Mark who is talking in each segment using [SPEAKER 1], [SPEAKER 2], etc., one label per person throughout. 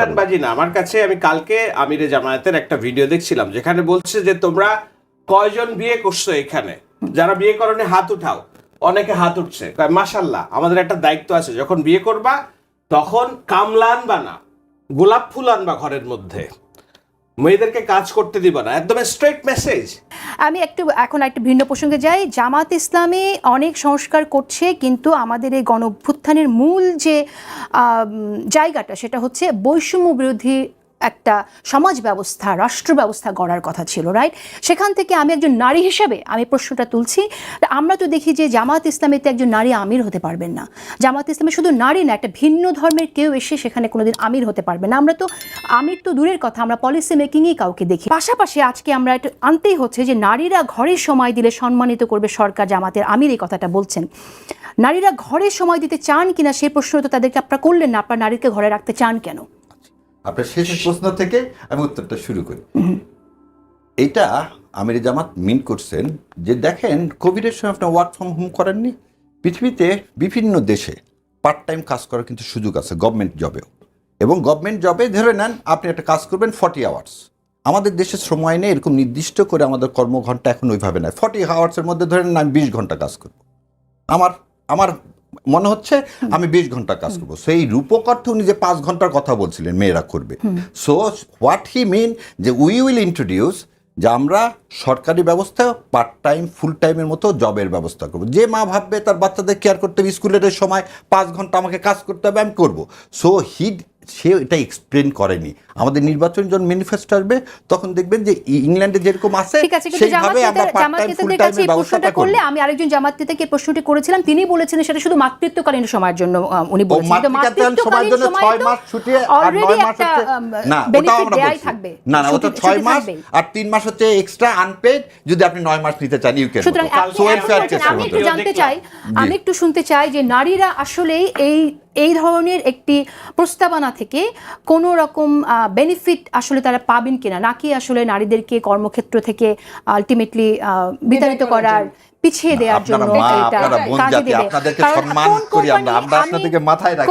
[SPEAKER 1] স্ট্যান্ডবাজি না। আমার কাছে আমি কালকে আমিরে জামায়াতের একটা ভিডিও দেখছিলাম, যেখানে বলছে যে তোমরা কয়জন বিয়ে করছ এখানে? যারা বিয়ে করনি, হাত উঠাও। অনেকে হাত উঠছে। মাসাল্লাহ আমাদের একটা দায়িত্ব আছে, যখন বিয়ে করবা, তখন কামলা আনবা না গোলাপ ফুল আনবা ঘরের মধ্যে। মেয়েদেরকে কাজ করতে দিবা না, একদম স্ট্রেট মেসেজ
[SPEAKER 2] আমি একটু, এখন একটা ভিন্ন প্রসঙ্গে যাই। জামাত ইসলামে অনেক সংস্কার করছে, কিন্তু আমাদের এই গণ মূল যে জায়গাটা, সেটা হচ্ছে বৈষম্য বিরোধী একটা সমাজ ব্যবস্থা, রাষ্ট্র ব্যবস্থা গড়ার কথা ছিল রাইট সেখান থেকে আমি একজন নারী হিসেবে আমি প্রশ্নটা তুলছি। আমরা তো দেখি যে জামাত ইসলামেতে একজন নারী আমির হতে পারবেন না। জামাত ইসলামে শুধু নারী না, একটা ভিন্ন ধর্মের কেউ এসে সেখানে কোনোদিন আমির হতে পারবে না। আমরা তো, আমির তো দূরের কথা, আমরা পলিসি মেকিংই কাউকে দেখি। পাশাপাশি আজকে আমরা একটু আনতেই হচ্ছে যে নারীরা ঘরে সময় দিলে সম্মানিত করবে সরকার জামাতের আমির, এই কথাটা বলছেন। নারীরা ঘরে সময় দিতে চান কিনা সেই প্রশ্ন তো তাদেরকে আপনারা করলেন না, আপনার নারীকে ঘরে রাখতে চান কেন?
[SPEAKER 3] আপনার শেষ প্রশ্ন থেকে আমি উত্তরটা শুরু করি। এটা আমির জামাত মিন করছেন যে দেখেন কোভিডের সময় আপনার ওয়ার্ক ফ্রম হোম করেননি। পৃথিবীতে বিভিন্ন দেশে পার্ট টাইম কাজ করার কিন্তু সুযোগ আছে গভর্নমেন্ট জবেও এবং গভর্নমেন্ট জবে ধরে নেন আপনি একটা কাজ করবেন ফর্টি আওয়ার্স আমাদের দেশে শ্রম আইনে এরকম নির্দিষ্ট করে আমাদের কর্মঘণ্টা এখন ওইভাবে নেয় ফর্টি আওয়ার্সের মধ্যে ধরে নেন আমি বিশ ঘণ্টা কাজ করব। আমার আমার মনে হচ্ছে আমি বিশ ঘণ্টা কাজ করব। সেই রূপক অর্থে উনি যে পাঁচ ঘণ্টার কথা বলছিলেন মেয়েরা করবে। সো হোয়াট হি মিন যে উই উইল ইন্ট্রোডিউস যে আমরা সরকারি ব্যবস্থা পার্ট টাইম ফুল টাইমের মতো জবের ব্যবস্থা করব। যে মা ভাববে তার বাচ্চাদের কেয়ার করতে হবে স্কুলের সময় পাঁচ ঘণ্টা আমাকে কাজ করতে হবে আমি করব। সো হি সে এটা এক্সপ্লেন করেনি। আমাদের নির্বাচন যখন ম্যানিফেস্টো আসবে তখন দেখবেন যে ইংল্যান্ডে যেরকম আছে সেইভাবে আমরা পার্ট টাইম ফুল টাইমের
[SPEAKER 2] প্রশ্নটা
[SPEAKER 3] ব্যবস্থাটা
[SPEAKER 2] করলে আমি আরেকজন জামাত নেতাকে প্রশ্নটি করেছিলাম তিনি বলেছিলেন সেটা শুধু মাতৃত্বকালীন সময়ের জন্য উনি বলেছেন।
[SPEAKER 3] মাতৃত্বকালীন সময়ের জন্য
[SPEAKER 2] সময়ে
[SPEAKER 3] ছয়
[SPEAKER 2] তো
[SPEAKER 3] মাস ছুটি আর
[SPEAKER 2] already
[SPEAKER 3] নয় মাস
[SPEAKER 2] একটা,
[SPEAKER 3] হচ্ছে না
[SPEAKER 2] benefit
[SPEAKER 3] আমরা।
[SPEAKER 2] থাকবে।
[SPEAKER 3] না না ওটা
[SPEAKER 2] ছুটি-
[SPEAKER 3] ছয় মাস আর তিন মাস হচ্ছে এক্সট্রা আনপেড যদি আপনি নয় মাস নিতে চান ইউ ক্যান
[SPEAKER 2] সুতরাং বলছেন, আমি একটু জানতে চাই আমি একটু শুনতে চাই যে নারীরা আসলেই এই এই ধরনের একটি প্রস্তাবনা থেকে কোনো রকম বেনিফিট আসলে তারা পাবেন কিনা নাকি আসলে নারীদেরকে কর্মক্ষেত্র থেকে আলটিমেটলি বিতাড়িত করার পিছিয়ে দেওয়ার জন্য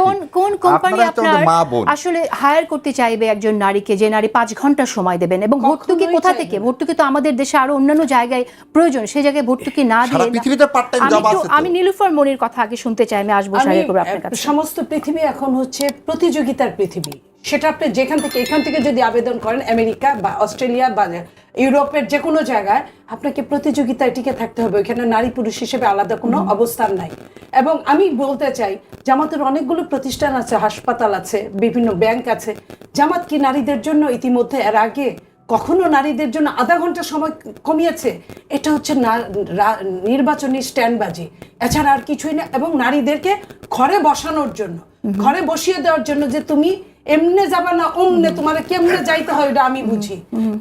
[SPEAKER 2] কোন। কোন কোন কোম্পানি আপনার আসলে হায়ার করতে চাইবে একজন নারীকে যে নারী পাঁচ ঘণ্টা সময় দেবেন এবং ভর্তুকি কোথা থেকে। ভর্তুকি তো আমাদের দেশে আরও অন্যান্য জায়গায় প্রয়োজন সেই জায়গায় ভর্তুকি না দিয়ে আমি নীলুফার মনির কথা আগে শুনতে চাই আমি আসব আপনার কাছে।
[SPEAKER 4] সমস্ত পৃথিবী এখন হচ্ছে প্রতিযোগিতার পৃথিবী। সেটা আপনি যেখান থেকে এখান থেকে যদি আবেদন করেন আমেরিকা বা অস্ট্রেলিয়া বা ইউরোপের যে কোনো জায়গায় আপনাকে প্রতিযোগিতায় টিকে থাকতে হবে। ওখানে নারী পুরুষ হিসেবে আলাদা কোনো অবস্থান নাই। এবং আমি বলতে চাই জামাতের অনেকগুলো প্রতিষ্ঠান আছে হাসপাতাল আছে বিভিন্ন ব্যাংক আছে। জামাত কি নারীদের জন্য ইতিমধ্যে এর আগে কখনো নারীদের জন্য আধা ঘণ্টা সময় কমিয়েছে? এটা হচ্ছে না- নির্বাচনী স্ট্যান্ডবাজি। এছাড়া আর কিছুই না। এবং নারীদেরকে ঘরে বসানোর জন্য ঘরে বসিয়ে দেওয়ার জন্য যে তুমি এমনে যাবা না অমনে তোমার কেমনে যাইতে হয় এটা আমি বুঝি।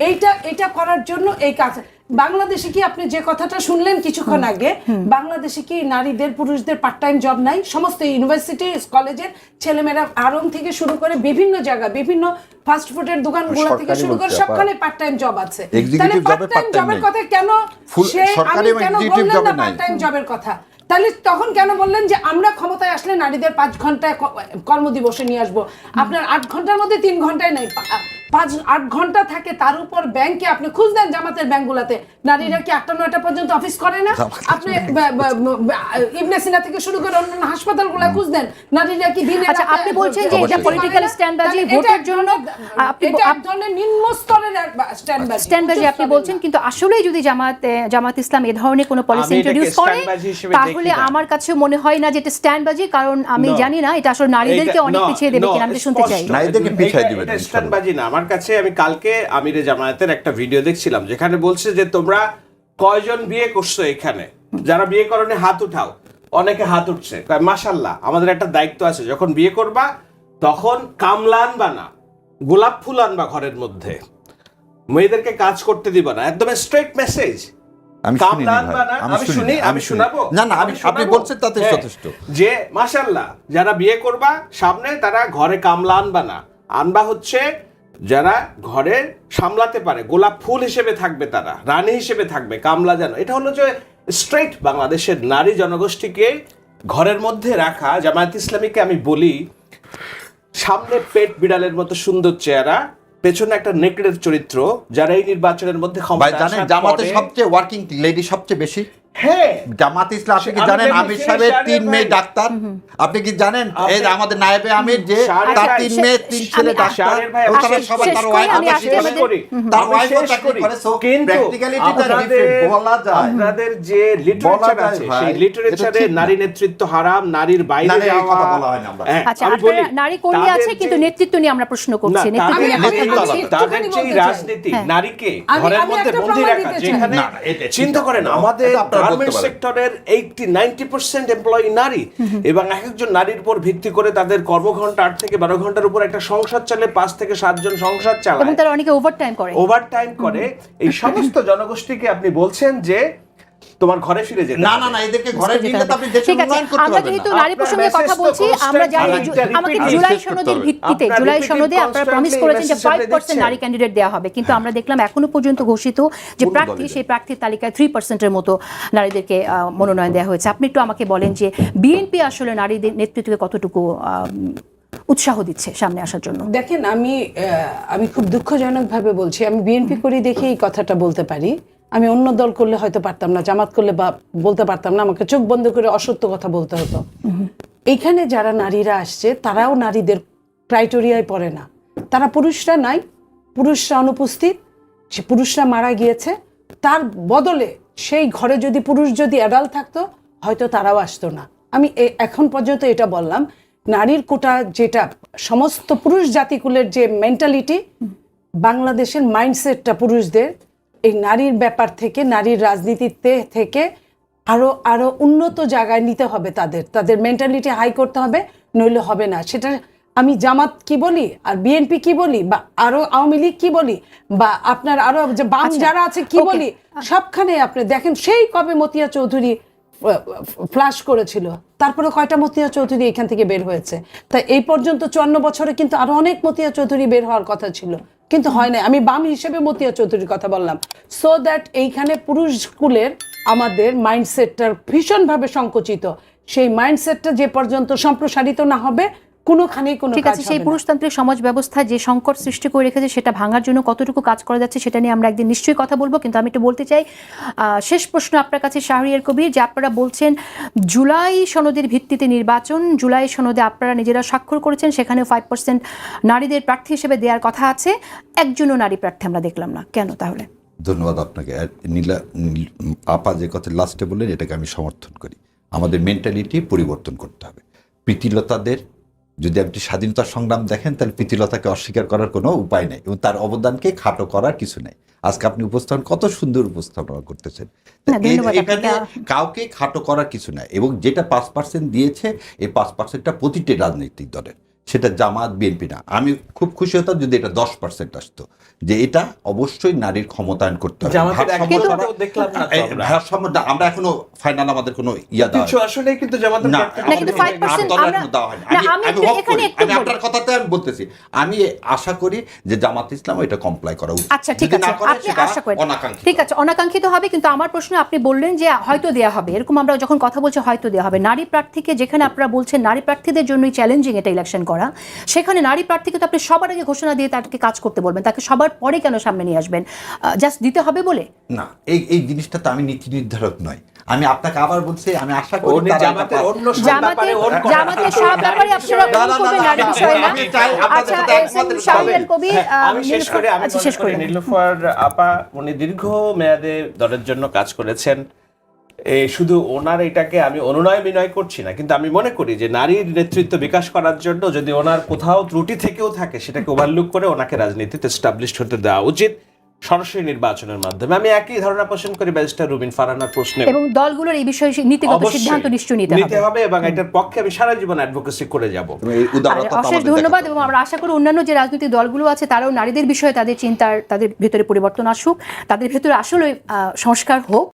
[SPEAKER 4] এইটা এটা করার জন্য এই কাজ। বাংলাদেশে কি আপনি যে কথাটা শুনলেন কিছুক্ষণ আগে বাংলাদেশে কি নারীদের পুরুষদের পার্ট টাইম জব নাই? সমস্ত ইউনিভার্সিটি কলেজের ছেলেমেয়েরা আরং থেকে শুরু করে বিভিন্ন জায়গা বিভিন্ন ফাস্ট ফুডের দোকানগুলো থেকে শুরু করে সবখানে পার্ট টাইম জব আছে তাহলে পার্ট টাইম জবের কথা কেন সে আমি কেন বললেন না পার্ট টাইম জবের কথা? তাহলে তখন কেন বললেন যে আমরা ক্ষমতায় আসলে নারীদের পাঁচ ঘন্টায় কর্মদিবসে নিয়ে আসব? আপনার আট ঘণ্টার মধ্যে তিন ঘন্টায় নাই পাঁচ আট ঘণ্টা থাকে তার উপর ব্যাংকে আপনি খুঁজ দেন জামাতের ব্যাংকগুলোতে নারীরা কি আটটা নয়টা পর্যন্ত অফিস করে না? আপনি ইবনে সিনা থেকে শুরু করে অন্যান্য হাসপাতালগুলো খুঁজ দেন নারীরা কি দিনে
[SPEAKER 2] আচ্ছা, আপনি বলছেন যে
[SPEAKER 3] এটা
[SPEAKER 4] অবশ্যই
[SPEAKER 2] political
[SPEAKER 4] করে না?
[SPEAKER 2] stand বাজি,
[SPEAKER 4] তাহলে এটা
[SPEAKER 2] ভোটের জন্য আপনি-
[SPEAKER 4] এটা এক ধরনের নিম্ন স্তরের স্ট্যান্ড বাজি
[SPEAKER 2] স্ট্যান্ডবাজি আপনি বলছেন কিন্তু আসলেই যদি জামাত জামাত ইসলাম এ ধরনের কোনো পলিসি ইন্ট্রোডিউস করে তাহলে আমার কাছে মনে হয় না যে এটা স্ট্যান্ডবাজি কারণ আমি. জানি না এটা আসলে নারীদেরকে অনেক পিছিয়ে দেবে কিনা আমি শুনতে চাই।
[SPEAKER 3] নারীদেরকে পিছায় দিবে।
[SPEAKER 1] স্ট্যান্ডবাজি না আমার কাছে আমি কালকে আমিরে জামায়াতের একটা ভিডিও দেখছিলাম যেখানে বলছে যে তোমরা কয়জন বিয়ে করছ এখানে? যারা বিয়ে করনি হাত উঠাও। অনেকে হাত উঠছে। মাসাল্লাহ আমাদের একটা দায়িত্ব আছে যখন বিয়ে করবা তখন কামলা আনবা না গোলাপ ফুল আনবা ঘরের মধ্যে। মেয়েদেরকে কাজ করতে দিবা না একদম স্ট্রেট মেসেজ
[SPEAKER 3] আমি
[SPEAKER 1] শুনি
[SPEAKER 3] আমি
[SPEAKER 1] শোনাবো।
[SPEAKER 3] না, না, আমি- আপনি বলছেন
[SPEAKER 1] হ্যাঁ,
[SPEAKER 3] যথেষ্ট।
[SPEAKER 1] যে মাশাল্লাহ যারা বিয়ে করবা সামনে তারা ঘরে কামলা আনবা না। আনবা হচ্ছে যারা ঘরে সামলাতে পারে গোলাপ ফুল হিসেবে থাকবে তারা রানী হিসেবে থাকবে কামলা যেন এটা হলো যে স্ট্রেট বাংলাদেশের নারী জনগোষ্ঠীকে ঘরের মধ্যে রাখা জামায়াত ইসলামীকে আমি বলি সামনে পেট বিড়ালের মতো সুন্দর চেহারা পেছনে একটা নেকড়ের চরিত্র যারা এই নির্বাচনের মধ্যে
[SPEAKER 3] জামাতে সবচেয়ে ওয়ার্কিং লেডি সবচেয়ে বেশি?
[SPEAKER 1] হ্যাঁ।
[SPEAKER 3] জামাত ইসলাম আপনি কি জানেন আমির সাহেবের তিন মেয়ে ডাক্তার? আপনি কি জানেন? এই আমাদের নায়েবে আমির যে তার তিন মেয়ে তিন ছেলে ডাক্তার ও তারা সবাই তার ওয়াইফ
[SPEAKER 2] পারি।
[SPEAKER 3] করি। তার
[SPEAKER 1] শেষ
[SPEAKER 3] চাকরি
[SPEAKER 1] করে।
[SPEAKER 3] সো
[SPEAKER 1] কিন্তু
[SPEAKER 3] প্র্যাকটিক্যালিটিটা
[SPEAKER 1] আপনাদের
[SPEAKER 3] বলা যায়
[SPEAKER 1] আপনাদের যে লিটারেচার আছে সেই লিটারেচারে
[SPEAKER 3] না।
[SPEAKER 1] নারী নেতৃত্ব হারাম নারীর বাইরে যাওয়া
[SPEAKER 3] কথা বলা হয় না আমরা।
[SPEAKER 1] হ্যাঁ,
[SPEAKER 2] আচ্ছা
[SPEAKER 1] আমি
[SPEAKER 2] আপনারা নারী কর্মী আছে কিন্তু নেতৃত্ব নিয়ে আমরা প্রশ্ন করছি নেতৃত্ব
[SPEAKER 1] তাদের-
[SPEAKER 2] নিয়ে কথা বলছি।
[SPEAKER 1] তাদের যে রাজনীতি
[SPEAKER 2] হ্যাঁ।
[SPEAKER 1] নারীকে ঘরের মধ্যে বন্দি রাখা যেখানে চিন্তা করেন আমাদের
[SPEAKER 3] পারেন।
[SPEAKER 1] সেক্টরের এইটি নাইনটি পার্সেন্ট এমপ্লয়ি নারী। এবং এক একজন নারীর উপর ভিত্তি করে তাদের কর্মঘন্টা আট থেকে বারো ঘণ্টার উপর একটা সংসার চলে পাঁচ থেকে সাতজন সংসার
[SPEAKER 2] এবং
[SPEAKER 1] চালায়
[SPEAKER 2] তারা অনেকে ওভারটাইম করে।
[SPEAKER 1] ওভার টাইম করে। এই সমস্ত জনগোষ্ঠীকে আপনি বলছেন যে তোমার ঘরে ফিরে যেতে
[SPEAKER 3] না না না এদেরকে ঘরে
[SPEAKER 2] যেতে
[SPEAKER 3] নিলে তো আপনি দেশের উন্নয়ন করতে
[SPEAKER 2] আমরা যেহেতু নারী প্রসঙ্গে কথা বলছি আমরা জানি আমাকে জুলাই সনদের ভিত্তিতে জুলাই সনদে আপনারা প্রমিস করেছেন যে
[SPEAKER 1] message
[SPEAKER 2] ফাইভ
[SPEAKER 1] আপনি
[SPEAKER 2] পার্সেন্ট
[SPEAKER 1] দিচ্ছেন।
[SPEAKER 2] নারী ক্যান্ডিডেট দেওয়া হবে। কিন্তু আমরা দেখলাম এখনও পর্যন্ত ঘোষিত যে প্রার্থী সেই প্রার্থীর তালিকায় থ্রি পার্সেন্টের মতো নারীদেরকে আহ, মনোনয়ন দেওয়া হয়েছে। আপনি একটু আমাকে বলেন যে বিএনপি আসলে নারীদের নেতৃত্বকে কতটুকু আহ, উৎসাহ দিচ্ছে সামনে আসার জন্য?
[SPEAKER 4] দেখেন আমি আহ, আমি খুব দুঃখজনকভাবে বলছি আমি বিএনপি করি দেখে এই কথাটা বলতে পারি। আমি অন্য দল করলে হয়তো পারতাম না, জামাত করলে বা বলতে পারতাম না, আমাকে চোখ বন্ধ করে অসত্য কথা বলতে হতো। এইখানে যারা নারীরা আসছে, তারাও নারীদের ক্রাইটেরিয়ায় পড়ে না। তারা পুরুষরা নাই, পুরুষরা অনুপস্থিত সে পুরুষরা মারা গিয়েছে, তার বদলে সেই ঘরে যদি পুরুষ যদি অ্যাডাল থাকতো, হয়তো তারাও আসতো না। আমি এখন পর্যন্ত এটা বললাম, নারীর কোটা যেটা, সমস্ত পুরুষ জাতিকুলের যে মেন্টালিটি বাংলাদেশের মাইন্ডসেটটা পুরুষদের এই নারীর ব্যাপার থেকে নারীর রাজনীতিতে থেকে আরও আরও উন্নত জায়গায় নিতে হবে তাদের। তাদের মেন্টালিটি হাই করতে হবে নইলে হবে না। সেটা আমি জামাত কি বলি আর বিএনপি কি বলি বা আরও আওয়ামী লীগ কি বলি বা আপনার আরও যে বাম
[SPEAKER 2] আচ্ছা,
[SPEAKER 4] যারা আছে কি বলি সবখানে আপনি দেখেন সেই কবে মতিয়া চৌধুরী ফ্লাশ করেছিল তারপরে কয়টা মতিয়া চৌধুরী এখান থেকে বের হয়েছে? তাই এই পর্যন্ত চুয়ান্ন বছরে কিন্তু আরও অনেক মতিয়া চৌধুরী বের হওয়ার কথা ছিল। কিন্তু হয় না আমি বাম হিসেবে মতিয়া চৌধুরীর কথা বললাম। সো দ্যাট এইখানে পুরুষ স্কুলের আমাদের মাইন্ডসেটটা ভীষণভাবে সংকুচিত। সেই মাইন্ডসেটটা যে পর্যন্ত সম্প্রসারিত না হবে কোনোখানেই কোনো
[SPEAKER 2] ঠিক আছে সেই পুরুষতান্ত্রিক সমাজ ব্যবস্থা যে সংকট সৃষ্টি করে রেখেছে সেটা ভাঙার জন্য কতটুকু কাজ করা যাচ্ছে সেটা নিয়ে আমরা একদিন নিশ্চয়ই কথা বলব কিন্তু আমি একটু বলতে চাই শেষ প্রশ্ন আপনার কাছে শাহরিয়ার কবির যে আপনারা বলছেন জুলাই সনদের ভিত্তিতে নির্বাচন জুলাই সনদে আপনারা নিজেরা স্বাক্ষর করেছেন সেখানে ফাইভ পার্সেন্ট নারীদের প্রার্থী হিসেবে দেওয়ার কথা আছে একজনও নারী প্রার্থী আমরা দেখলাম না কেন তাহলে?
[SPEAKER 3] ধন্যবাদ আপনাকে। নীলা আপা যে কথা লাস্টে বললেন এটাকে আমি সমর্থন করি। আমাদের মেন্টালিটি পরিবর্তন করতে হবে। প্রীতিলতাদের যদি আপনি স্বাধীনতা সংগ্রাম দেখেন তাহলে প্রীতিলতাকে অস্বীকার করার কোনো উপায় নেই এবং তার অবদানকে খাটো করার কিছু নেই। আজকে আপনি উপস্থাপন কত সুন্দর উপস্থাপনা করতেছেন। এখানে কাউকে খাটো করার কিছু নাই এবং যেটা পাঁচ পার্সেন্ট দিয়েছে এই পাঁচ পার্সেন্টটা প্রতিটি রাজনৈতিক দলের। সেটা জামাত বিএনপি না। আমি খুব খুশি হতাম যদি এটা দশ পার্সেন্ট আসতো। যে এটা অবশ্যই নারীর ক্ষমতায়ন করতে হবে।
[SPEAKER 1] আমরা।
[SPEAKER 3] এখনও ফাইনাল আমাদের কোনো ইয়া দেওয়া
[SPEAKER 1] আসলে কিন্তু জামাতের
[SPEAKER 3] না,
[SPEAKER 1] প্রার্থী
[SPEAKER 2] না, কিন্তু
[SPEAKER 1] হবে
[SPEAKER 2] 5%
[SPEAKER 3] আট দলের
[SPEAKER 2] আমরা-
[SPEAKER 3] এখনও দেওয়া হয়নি।
[SPEAKER 2] না,
[SPEAKER 3] আমি
[SPEAKER 2] আমি
[SPEAKER 3] আমি
[SPEAKER 2] একটু
[SPEAKER 3] hope
[SPEAKER 2] এখানে
[SPEAKER 3] করি।
[SPEAKER 2] একটু
[SPEAKER 3] আমি
[SPEAKER 2] বলি।
[SPEAKER 3] আপনার কথাতে আমি বলতেছি আমি আশা করি যে জামাত ইসলাম এটা কমপ্লাই করা উচিত।
[SPEAKER 2] আচ্ছা ঠিক আছে। আপনি আশা করেন।
[SPEAKER 3] অনাকাঙ্ক্ষিত।
[SPEAKER 2] ঠিক আছে অনাকাঙ্ক্ষিত হবে কিন্তু আমার প্রশ্ন আপনি বললেন যে হয়তো দেয়া হবে। এরকম আমরা যখন কথা বলছি হয়তো দেওয়া হবে। নারী প্রার্থীকে যেখানে আপনারা বলছেন নারী প্রার্থীদের জন্যই চ্যালেঞ্জিং এটা ইলেকশন করা। সেখানে নারী প্রার্থীকে তো আপনি সবার আগে ঘোষণা দিয়ে তাকে কাজ করতে বলবেন তাকে সবার পরে কেন সামনে নিয়ে আসবেন? জাস্ট দিতে হবে বলে?
[SPEAKER 3] না এই এই জিনিসটা তো আমি নীতি নির্ধারক নয়। আমি আপনাকে আবার বলছি আমি আশা করি।
[SPEAKER 1] অন্য ব্যাপারে
[SPEAKER 2] জামাতে সব ব্যাপারে আপনারা নারী
[SPEAKER 3] না
[SPEAKER 2] আচ্ছা
[SPEAKER 1] আমি শেষ করে আমি
[SPEAKER 2] শেষ
[SPEAKER 1] করি
[SPEAKER 2] করে
[SPEAKER 1] নীলুফার আপা উনি দীর্ঘ মেয়াদে দলের জন্য কাজ করেছেন। শুধু ওনার এটাকে আমি অনুনয় বিনয় করছি না কিন্তু আমি মনে করি যে নারীর নেতৃত্ব বিকাশ করার জন্য যদি ওনার কোথাও ত্রুটি থেকেও থাকে সেটাকে ওভারলুক করে ওনাকে রাজনীতিতে এস্টাবলিশ হতে দেওয়া উচিত সরাসরি নির্বাচনের মাধ্যমে। আমি একই ধারণা পোষণ করি ব্যারিস্টার রুবিন ফারানার প্রশ্নে।
[SPEAKER 2] এবং দলগুলোর এই বিষয়ে নীতিগত সিদ্ধান্ত নিশ্চয়ই নিতে
[SPEAKER 1] নিতে
[SPEAKER 2] হবে
[SPEAKER 1] হবে এবং এটার পক্ষে আমি সারা জীবন অ্যাডভোকেসি করে যাব।
[SPEAKER 2] অশেষ ধন্যবাদ এবং আমরা আশা করি অন্যান্য যে রাজনৈতিক দলগুলো আছে তারাও নারীদের বিষয়ে তাদের চিন্তার তাদের ভেতরে পরিবর্তন আসুক তাদের ভেতরে আসলে আহ, সংস্কার হোক।